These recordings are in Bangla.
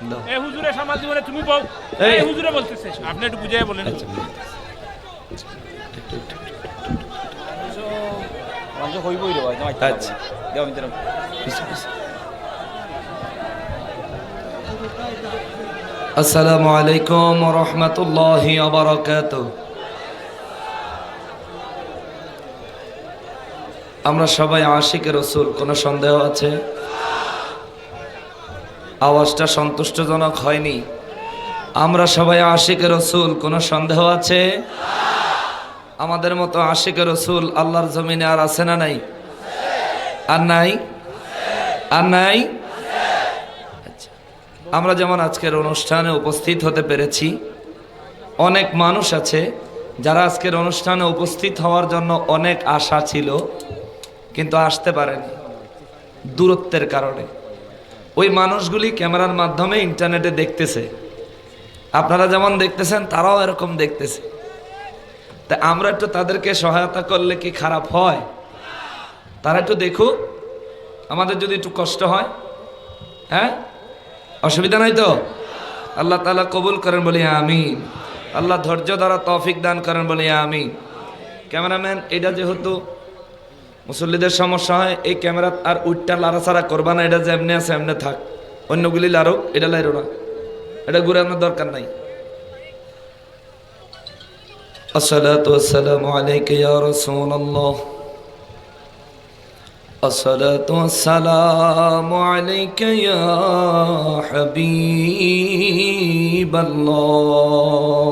দাও। এই হুজুরে সামাল জীবনে তুমি বল এই। এই। হুজুরে বলতেছে। আপনি একটু বুঝাই বলেন। মানুষ হইবই রে ভাই তোমার আচ্ছা। দেওয়া মিত্র আসসালামু আলাইকুম রহমতুল্লাহ আবরকাত আমরা সবাই আশিকের রসুল কোনো সন্দেহ আছে? আওয়াজটা সন্তুষ্টজনক হয়নি। আমরা সবাই আশিকের রসুল, কোনো সন্দেহ আছে? আমাদের মতো আশিকের রসুল আল্লাহর জমিনে আর আছে না নাই? আর নাই? আর নাই? আমরা যেমন আজকের অনুষ্ঠানে উপস্থিত হতে পেরেছি, অনেক মানুষ আছে যারা আজকের অনুষ্ঠানে উপস্থিত হওয়ার জন্য অনেক আশা ছিল, কিন্তু আসতে পারেনি, দূরত্বের কারণে। ওই মানুষগুলি ক্যামেরার মাধ্যমে ইন্টারনেটে দেখতেছে। আপনারা যেমন দেখতেছেন, তারাও এরকম দেখতেছে। তা আমরা একটু তাদেরকে সহায়তা করলে কি খারাপ হয়? তারা একটু দেখুক। আমাদের যদি একটু কষ্ট হয় হ্যাঁ? অসুবিধা নাই তো? আল্লাহ তালা কবুল করেন বলি আমি আল্লাহ ধৈর্য দ্বারা তৌফিক দান করেন বলি আমি ক্যামেরাম্যান, এটা যেহেতু মুসল্লিদের সমস্যা হয় এই ক্যামেরা আর উইটটা লাড়াছাড়া করবা না এটা যে এমনি আছে এমনি থাক অন্যগুলি লাড়ো এটা লাইরো না এটা ঘুরানোর দরকার নাই الصلاة والسلام عليك يا رسول الله الصلاة والسلام عليك يا حبيب الله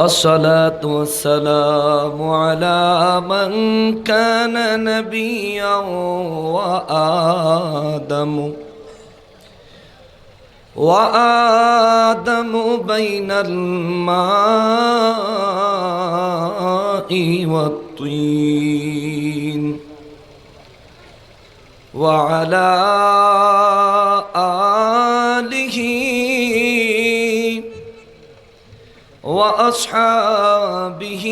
الصلاة والسلام على من كان نبيا وآدم. وآدم بين الماء والطين. وعلى آله وأصحابه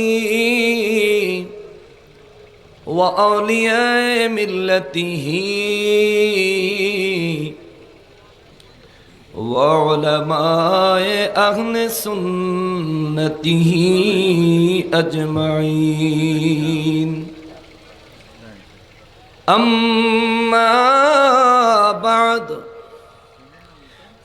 وأولياء ملته وعلماء أهل سنته أجمعين أما بعد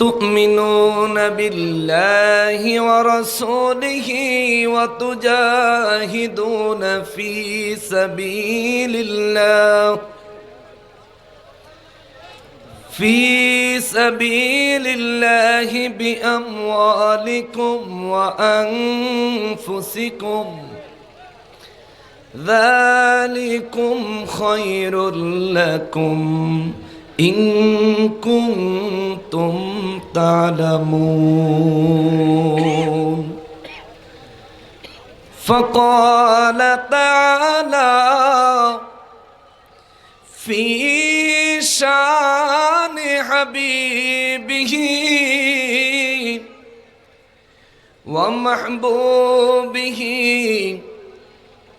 تؤمنون بالله ورسوله وتجاهدون في سبيل الله في سبيل الله بأموالكم وأنفسكم. ذلكم خير لكم. إن كنتم تعلمون فقال تعالى في شان حبيبه ومحبوبه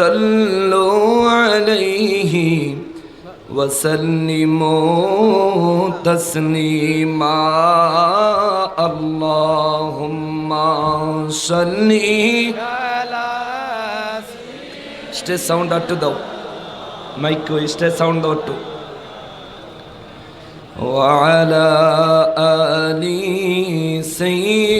صلوا عليه وسلموا تسليما اللهم صل స్టేజ్ సౌండ్ అట్టు దావు మైక్ స్టేజ్ సౌండ్ అట్టు وعلى آل سيدنا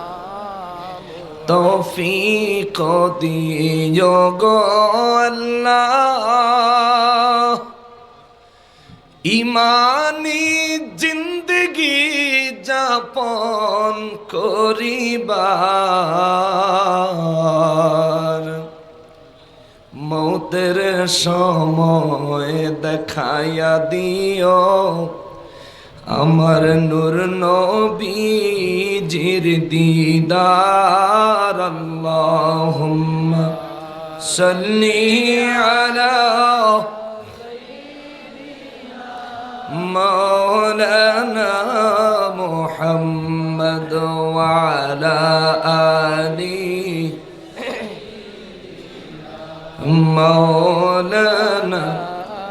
তৌফিক দিও আল্লাহ। ইমানি জিন্দগি যাপন করিবার। মৌতের সময় দেখাইয়া দিও। আমার নূর নবীজির দিদার আল্লাহুম্মা সাল্লি আলা مولانا محمد وعلى آله مولانا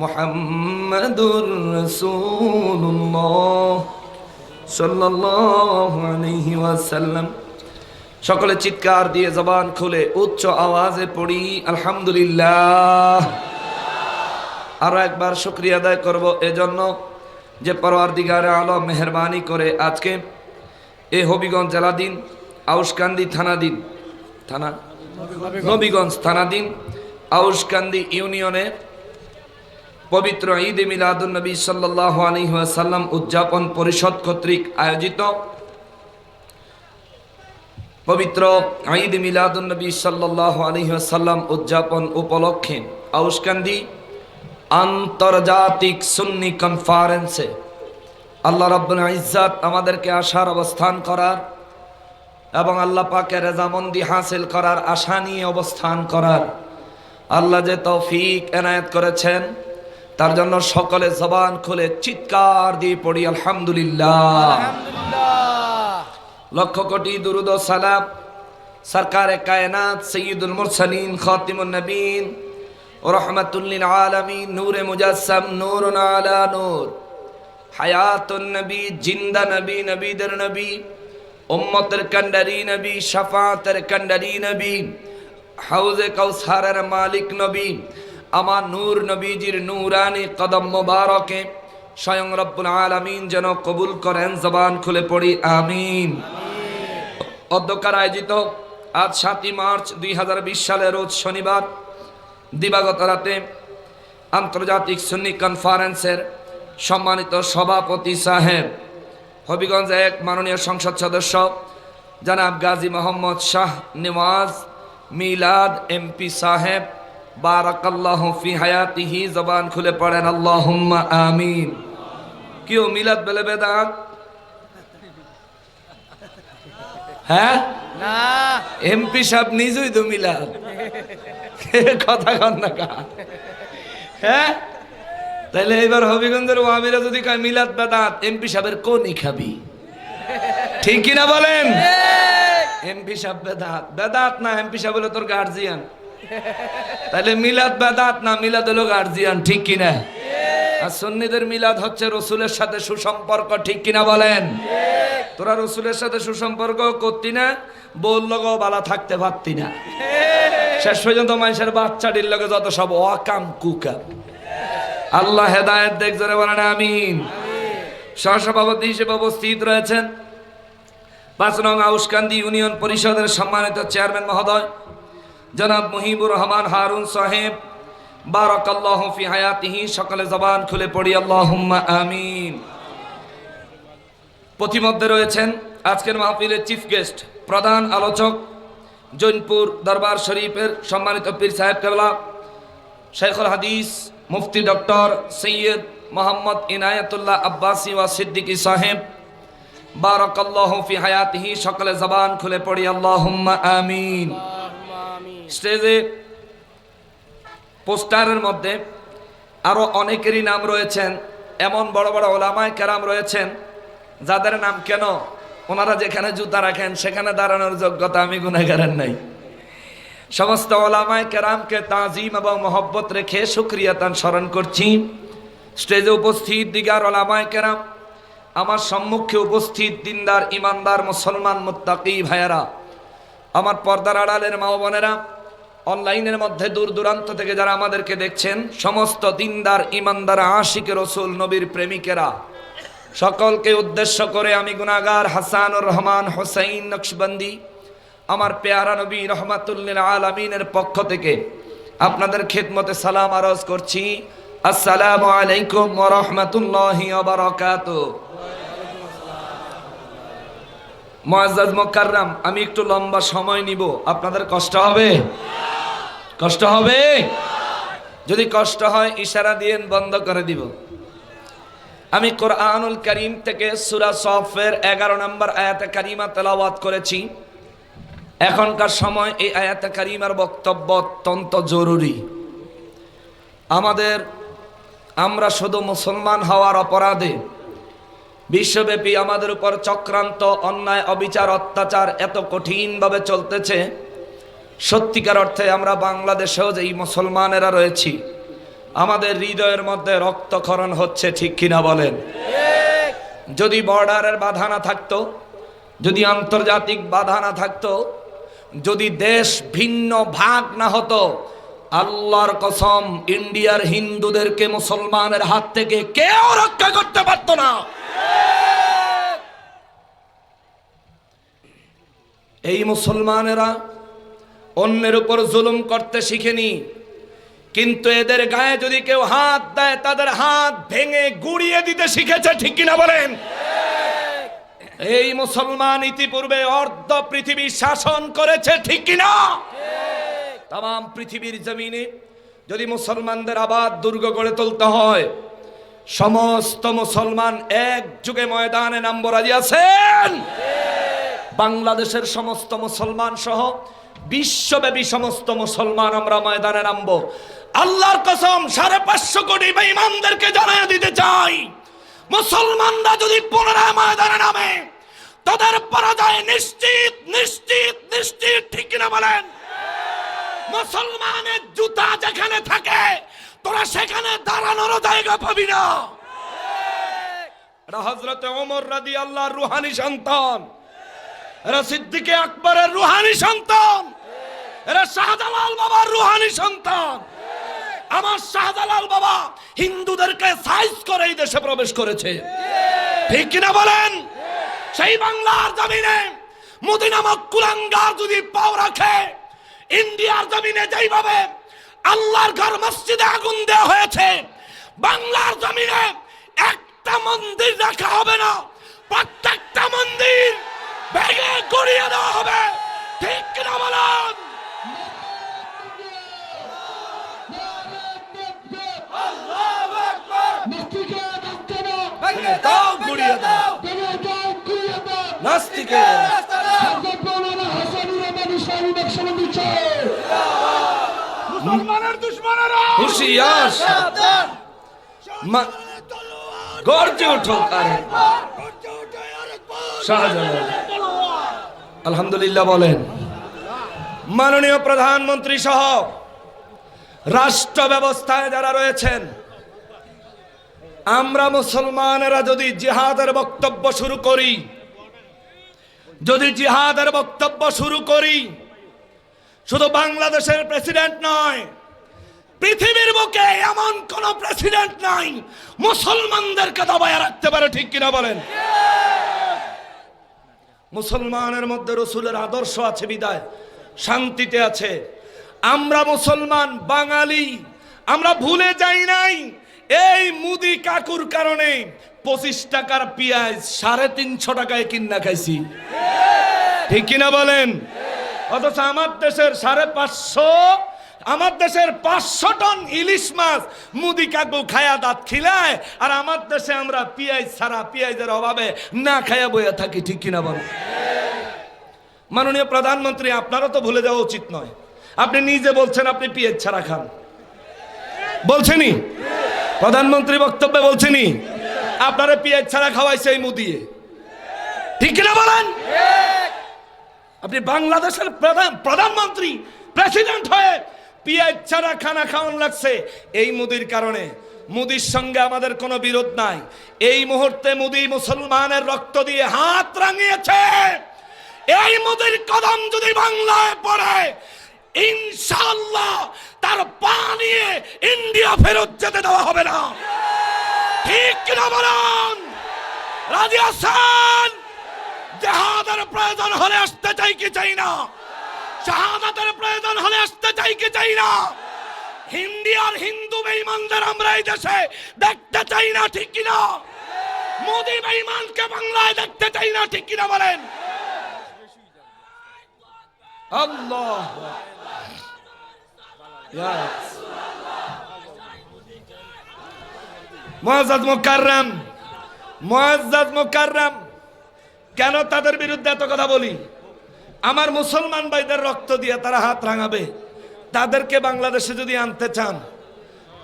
মোহাম্মদুর রসুল্লাহ সাল্লাল্লাহু আলাইহি সকলে চিৎকার দিয়ে জবান খুলে উচ্চ আওয়াজে পড়ি, আলহামদুলিল্লাহ। আরও একবার শুক্রিয়া আদায় করব এজন্য যে পরওয়ার দিগারে আলো মেহরবানি করে আজকে এ হবিগঞ্জ জেলা দিন আউসকান্দি থানা? দিন থানা নবীগঞ্জ থানা দিন আউসকান্দি ইউনিয়নের পবিত্র ঈদ মিলাদুল নবী সাল্লাহ আলহিহাসাল্লাম উদযাপন পরিষদ কর্তৃক আয়োজিত পবিত্র ঈদ মিলাদুল নবী সাল্লাহ আলহিহাসাল্লাম উদযাপন উপলক্ষে আউসকান্দি আন্তর্জাতিক সুন্নি কনফারেন্সে আল্লাহ রব্বুল ইজ্জাত আমাদেরকে আসার অবস্থান করার এবং আল্লাহ পাকের রেজামন্দি হাসিল করার আশা নিয়ে অবস্থান করার। আল্লাহ যে তৌফিক এনায়েত করেছেন তার জন্য সকলে জবান খুলে চিৎকার দিয়ে পড়ি আলহামদুলিল্লাহ। লক্ষ কোটি দুরুদ সালাম সরকারে কায়নাত সৈয়দুল মুরসালিন খাতিমুন নবীন রহমতুল্লিল আলমিন নূরে মুজাসম নূর আলা নূর। হায়াতুন নবী জিন্দা নবী নবীদের নবী উম্মতের কন্ডারি নবী শাফাতের কন্ডারি নবী হাউজে কৌসারের মালিক নবী আমার নূর নবীজির নূরানি কদম মোবারকে স্বয়ং রব্বুল আলামিন যেন কবুল করেন, জবান খুলে পড়ি, আমিন। অধ্যকার আয়োজিত আজ সাতই মার্চ দুই সালের রোজ শনিবার, দিবাগত রাতে আন্তর্জাতিক সুন্নি কনফারেন্সের সম্মানিত সভাপতি সাহেব, হবিগঞ্জ এক মাননীয় সংসদ সদস্য জনাব গাজী মোহাম্মদ শাহ নেওয়াজ মিলাদ এমপি সাহেব বারাকাল্লাহ ফি হায়াতিহি জবান খুলে পড়েন আল্লাহুম্মা আমিন। কেউ মিলাদ বেলে বেদাত? হ্যাঁ? না। এমপি সাহেব নিজেই তো মিলাদ। কথা কন না কা। হ্যাঁ? তাহলে এবার হবিগঞ্জের ওয়ামিরা যদি কয় মিলাদ বেদাত এমপি সাহেবের কোনই খাবি? ঠিক কিনা বলেন? এমপি সাহেব বেদাত। বেদাত না এমপি সাহেব হলো তোর গার্জিয়ান তাহলে মিলাদ বেদাত না মিলাদ হলো গার্জিয়ান ঠিক কিনা? আর সুন্নিদের মিলাদ হচ্ছে রসুলের সাথে সুসম্পর্ক ঠিক কিনা বলেন? তোরা রসুলের সাথে সুসম্পর্ক করতি না বলল গো বালা থাকতে পারতি না। শেষ পর্যন্ত মানুষের বাচ্চাটির লগে যত সব অকাম কুকাম। আল্লাহ হেদায়ত দেখ জোরে বলেন আমিন। সহসভাপতি হিসেবে উপস্থিত রয়েছেন পাঁচ নং আউসকান্দি ইউনিয়ন পরিষদের সম্মানিত চেয়ারম্যান মহোদয়। জনাব মুহিবুর রহমান হারুন সাহেব, বারাকাল্লাহু ফি হায়াতিহি, সকালে জবান খুলে পড়ি, আল্লাহুম্মা আমিন। প্রতিমধ্যে রয়েছেন আজকের মাহফিলের চিফ গেস্ট, প্রধান আলোচক, জৈনপুর দরবার শরীফের সম্মানিত পীর সাহেব কেবলা, শেখুল হাদিস, মুফতি ডক্টর সৈয়দ মোহাম্মদ ইনায়াতুল্লাহ আব্বাসি ওয়া সিদ্দিকী সাহেব, বারাকাল্লাহু ফি হায়াতিহি, সকালে জবান খুলে পড়ি, আল্লাহুম্মা আমিন। স্টেজে, পোস্টারের মধ্যে আরও অনেকেরই নাম রয়েছেন, এমন বড় বড় ওলামায় কেরাম রয়েছেন, যাদের নাম কেন ওনারা যেখানে জুতা রাখেন সেখানে দাঁড়ানোর যোগ্যতা আমি গুণাগারের নাই। সমস্ত ওলামায় কেরামকে তাজিম এবং মহব্বত রেখে সুক্রিয়াতান স্মরণ করছি। স্টেজে উপস্থিত দিগার ওলামায় কেরাম, আমার সম্মুখে উপস্থিত দিনদার, ইমানদার, মুসলমান, মুত্তাকি ভাইয়েরা, আমার পর্দার আড়ালের মা বোনেরা অনলাইনের মধ্যে দূর দূরান্ত থেকে যারা আমাদেরকে দেখছেন, সমস্ত দিনদার, ইমানদার, আশিক রসুল, নবীর প্রেমিকেরা, সকলকে উদ্দেশ্য করে আমি গুনাগার হাসানুর রহমান হোসাইন নকশবন্দি, আমার পেয়ারা নবী রহমাতুল্লিল আলমিনের পক্ষ থেকে আপনাদের খেদমতে সালাম আরজ করছি। আসসালামু আলাইকুম রহমতুল্লাহি বারাকাত মহাজাজ মোকাররাম, আমি একটু লম্বা সময় নিব। আপনাদের কষ্ট হবে? কষ্ট হবে? যদি কষ্ট হয়, ইশারা দিয়ে বন্ধ করে দিব। আমি কোরআনুল করিম থেকে সুরা সফের এগারো নম্বর আয়াতে কারিমা তেলাওয়াত করেছি। এখনকার সময় এই আয়াতে কারিমার বক্তব্য অত্যন্ত জরুরি। আমাদের, আমরা শুধু মুসলমান হওয়ার অপরাধে বিশ্বব্যাপী আমাদের উপর চক্রান্ত, অন্যায়, অবিচার, অত্যাচার এত কঠিনভাবে চলতেছে, সত্যিকার অর্থে আমরা বাংলাদেশেও যে এই মুসলমানেরা রয়েছি, আমাদের হৃদয়ের মধ্যে রক্তক্ষরণ হচ্ছে, ঠিক কিনা বলেন? যদি বর্ডারের বাধা না থাকতো, যদি আন্তর্জাতিক বাধা না থাকতো, যদি দেশ ভিন্ন ভাগ না হতো আল্লাহর কসম, ইন্ডিয়ার হিন্দুদেরকে মুসলমানের হাত থেকে কেউ রক্ষা করতে পারতো না। এই মুসলমানেরা অন্যের উপর জুলুম করতে শিখেনি, কিন্তু এদের গায়ে যদি কেউ হাত দেয়, তাদের হাত ভেঙে গুড়িয়ে দিতে শিখেছে, ঠিক কিনা বলেন? এই মুসলমান ইতিপূর্বে অর্ধ পৃথিবী শাসন করেছে, ঠিক কিনা? তাম পৃথিবীর জমিনে যদি মুসলমানদের আবার দুর্গ গড়ে তুলতে হয়, সমস্ত মুসলমান এক যুগে ময়দানে নামবো, রাজি আছেন? বাংলাদেশের সমস্ত মুসলমান সহ বিশ্বব্যাপী সমস্ত মুসলমান আমরা ময়দানে নামবো। আল্লাহর কসম, সাড়ে পাঁচশো কোটি বেঈমানদেরকে জানাই দিতে চাই। মুসলমানরা যদি পুনরায় ময়দানে নামে, তাদের পরাজয় নিশ্চিত নিশ্চিত নিশ্চিত, ঠিক কিনা বলেন? মুসলমানের জুতা যেখানে থাকে, তোরা সেখানে দাঁড়ানোর জায়গা পাবি না। হজরতে ওমর রাদি আল্লাহর রুহানি সন্তান। এরা সিদ্দিকে আকবরের রুহানি সন্তান। এরা শাহজালাল বাবার রুহানি সন্তান। আমার শাহজালাল বাবা হিন্দুদেরকে সাইজ করে এই দেশে প্রবেশ করেছে। ঠিক কিনা বলেন? সেই বাংলার জমিনে মোদি নামক কুলাঙ্গার যদি পাও রাখে ইন্ডিয়ার জমিনে যেইভাবে আল্লাহর ঘর মসজিদে আগুন দেওয়া হয়েছে বাংলার জমিনে একটা মন্দির রাখা হবে না প্রত্যেকটা মন্দির ভেঙে গড়িয়ে দেওয়া হবে। ঠিক কিনা বলেন? নাস্তিকের হুশিয়ার মা- গর্জে ওঠো আলহামদুলিল্লাহ বলেন। মাননীয় প্রধানমন্ত্রী সহ রাষ্ট্র ব্যবস্থায় যারা রয়েছেন, আমরা মুসলমানেরা যদি জিহাদের বক্তব্য শুরু করি, যদি জিহাদের বক্তব্য শুরু করি, শুধু বাংলাদেশের প্রেসিডেন্ট নয় পৃথিবীর বুকে এমন কোন প্রেসিডেন্ট নাই। মুসলমানদেরকে দবায় রাখতে পারে, ঠিক কিনা বলেন? মুসলমানের মধ্যে রসুলের আদর্শ আছে, বিদায়। শান্তিতে আছে। আমরা মুসলমান, বাঙালি, আমরা ভুলে যাই নাই। এই মুদি কাকুর কারণে পঁচিশ টাকার পেঁয়াজ সাড়ে তিনশো টাকায় কিনা খাইছি। ঠিক কিনা বলেন? অথচ আমার দেশের সাড়ে পাঁচশো আমার দেশের পাঁচশো টন ইলিশ মাছ মুদি কাকু খায়া দাঁত খিলায় আর আমার দেশে আমরা পেঁয়াজ ছাড়া পেঁয়াজের অভাবে না খায়া বইয়া থাকি ঠিক কিনা বলেন মাননীয় প্রধানমন্ত্রী আপনারও তো ভুলে যাওয়া উচিত নয়। আপনি নিজে বলছেন আপনি পেঁয়াজ ছাড়া খান। বলছেনি প্রধানমন্ত্রী বক্তব্যে বলছেনি আপনারা পেঁয়াজ ছাড়া খাওয়াইছে এই মুদিয়ে ঠিক কিনা বলেন? আপনি বাংলাদেশের প্রধান প্রধানমন্ত্রী প্রেসিডেন্ট হয়ে পিয়াজ ছাড়া খানা খাওয়ান লাগছে। এই মুদির কারণে। মুদির সঙ্গে আমাদের কোনো বিরোধ নাই। এই মুহূর্তে মুদি মুসলমানের রক্ত দিয়ে হাত রাঙিয়েছে। এই মুদির কদম যদি বাংলায় পড়ে ইনশাল্লাহ তার পা নিয়ে ইন্ডিয়া ফেরত যেতে দেওয়া হবে না। ঠিক কিনা বলুন? রাজি আছেন? জেহাদের প্রয়োজন হলে আসতে চাই কি চাই না? শাহাদাতের প্রয়োজন হলে আসতে চাই কি চাই না? হিন্দি আর হিন্দু বেঈমানদের আমরা এই দেশে দেখতে চাই না, ঠিক কিনা মোদি বেঈমানকে বাংলায় দেখতে চাই না, ঠিক কিনা বলেন? আল্লাহ মুআজ্জাজ মুকাররম। মুআজ্জাজ মুকাররম। কেন তাদের বিরুদ্ধে এত কথা বলি? আমার মুসলমান ভাইদের রক্ত দিয়ে তারা হাত রাঙাবে। তাদেরকে বাংলাদেশে যদি আনতে চান,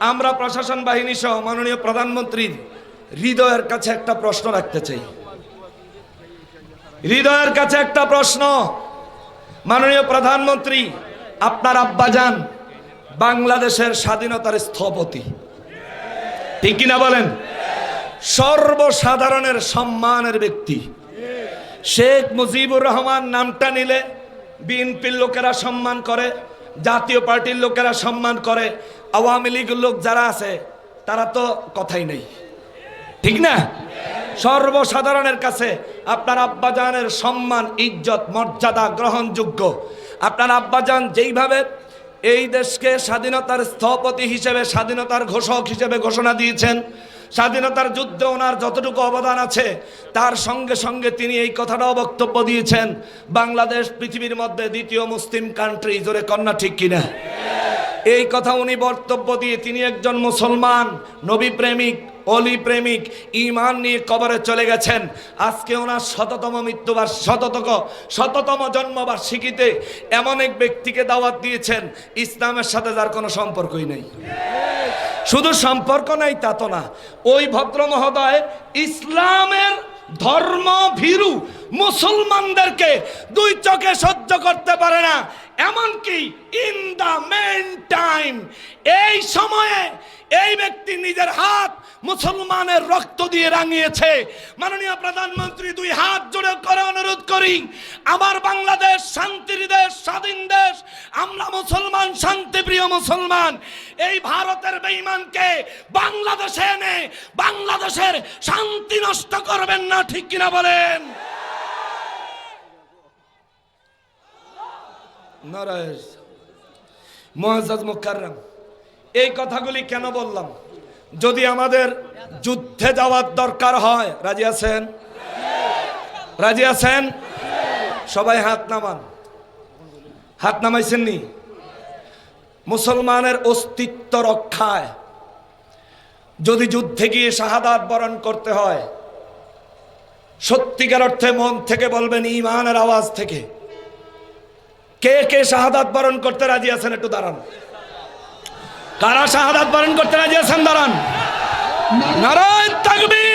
আমরা প্রশাসন বাহিনী সহ মাননীয় প্রধানমন্ত্রীর হৃদয়ের কাছে একটা প্রশ্ন রাখতে চাই। হৃদয়ের কাছে একটা প্রশ্ন। মাননীয় প্রধানমন্ত্রী, আপনার আব্বাজান বাংলাদেশের স্বাধীনতার স্থপতি। ঠিক কিনা বলেন? সর্বসাধারণের সম্মানের ব্যক্তি। শেখ মুজিবুর রহমান নামটা নিলে বিএনপির লোকেরা সম্মান করে, জাতীয় পার্টির লোকেরা সম্মান করে, আওয়ামী লীগের লোক যারা আছে, তারা তো কথাই নেই। ঠিক না? সর্বসাধারণের কাছে আপনার আব্বাজানের সম্মান, ইজ্জত, মর্যাদা, গ্রহণযোগ্য। আপনার আব্বাজান যেইভাবে এই দেশকে স্বাধীনতার স্থপতি হিসেবে, স্বাধীনতার ঘোষক হিসেবে ঘোষণা দিয়েছেন। স্বাধীনতার যুদ্ধে ওনার যতটুকু অবদান আছে, তার সঙ্গে সঙ্গে তিনি এই কথাটাও বক্তব্য দিয়েছেন, বাংলাদেশ পৃথিবীর মধ্যে দ্বিতীয় মুসলিম কান্ট্রি জোরে কন্যা ঠিক কিনা? এই কথা উনি বক্তব্য দিয়ে তিনি একজন মুসলমান, নবী প্রেমিক অলি প্রেমিক ইমান নিয়ে কবরে চলে গেছেন। আজকে ওনার শততম মৃত্যুবার, শততক, শততম জন্মবার্ষিকীতে এমন এক ব্যক্তিকে দাওয়াত দিয়েছেন, ইসলামের সাথে যার কোনো সম্পর্কই নেই। শুধু সম্পর্ক নাই তা তো না, ওই ভদ্র মহোদয় ইসলামের ধর্ম ভীরু মুসলমানদেরকে দুই চোখে সহ্য করতে পারে না। এমনকি ইন দা মেন টাইম এই সময়ে এই ব্যক্তি নিজের হাত মুসলমানের রক্ত দিয়ে রাঙিয়েছে। মাননীয় প্রধানমন্ত্রী, দুই হাত জোড়ে করে অনুরোধ করি, আমার বাংলাদেশ শান্তির দেশ, স্বাধীন দেশ, আমরা মুসলমান, শান্তিপ্রিয় মুসলমান, এই ভারতের বেঈমানকে বাংলাদেশে এনে বাংলাদেশের শান্তি নষ্ট করবেন না, ঠিক কিনা বলেন? এই কথাগুলি কেন বললাম? যদি আমাদের যুদ্ধে যাওয়ার দরকার হয়, রাজি আছেন? রাজি আছেন? সবাই হাত নামান। হাত নামাইছেননি? মুসলমানের অস্তিত্ব রক্ষায় যদি যুদ্ধে গিয়ে শাহাদাত বরণ করতে হয়, সত্যিকার অর্থে মন থেকে বলবেন ইমানের আওয়াজ থেকে। কে কে শাহাদাত বরণ করতে রাজি আছেন একটু দাঁড়ান। কারা শাহাদাত বরণ করতে রাজি আছেন? দাঁড়ান। নারায়ণ তাকবীর!